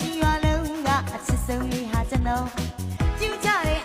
ဒီရွာလုံးကအချစ်ဆုံးလေးဟာကျွန်တော်ကျူးကြတယ်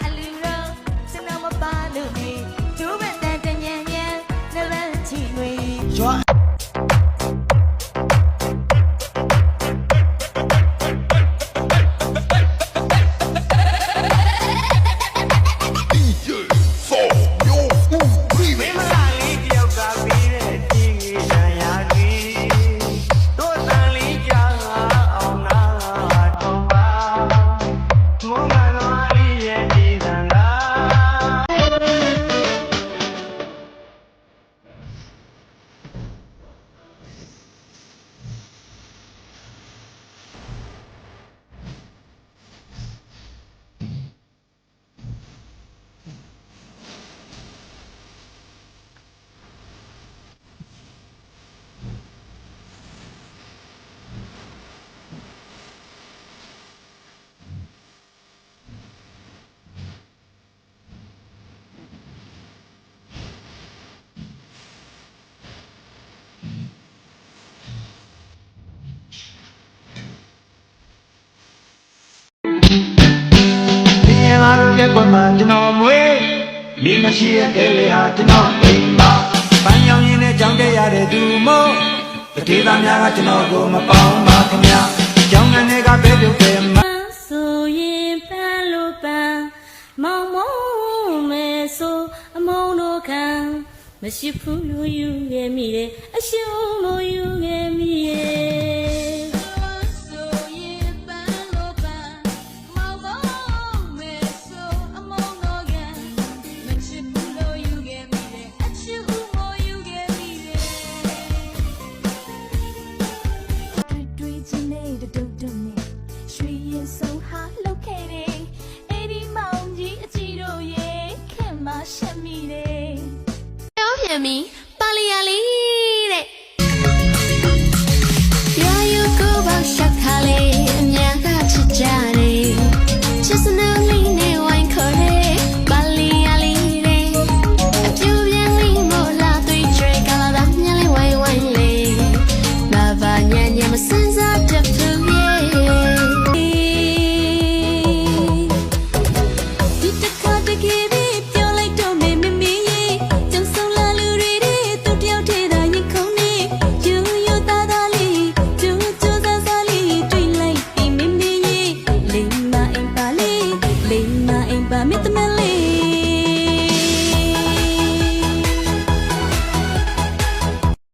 ရက်ကွက်မှာကျွန်တော်မွေးမိမရှိရဲ့ကလေးဟာကျွန်တော်အိမ်မှာပန်းရောင်ရင်းနဲ့ကြောင်းတက်ရတဲ့သူမို့တတိသားများကကျွန်တော်ကိုမပေါင်းပါခင်ဗျာကြောင်းငန်းတွေကပဲပြုတ်တယ်မဆိုရင်ပန်းလို့ပန်းမောင်မောင်မဲဆိုအမုံတို့ခံမရှိဘူးလို့ယူခဲ့မိတယ်အရှုံးလို့ယူ တို့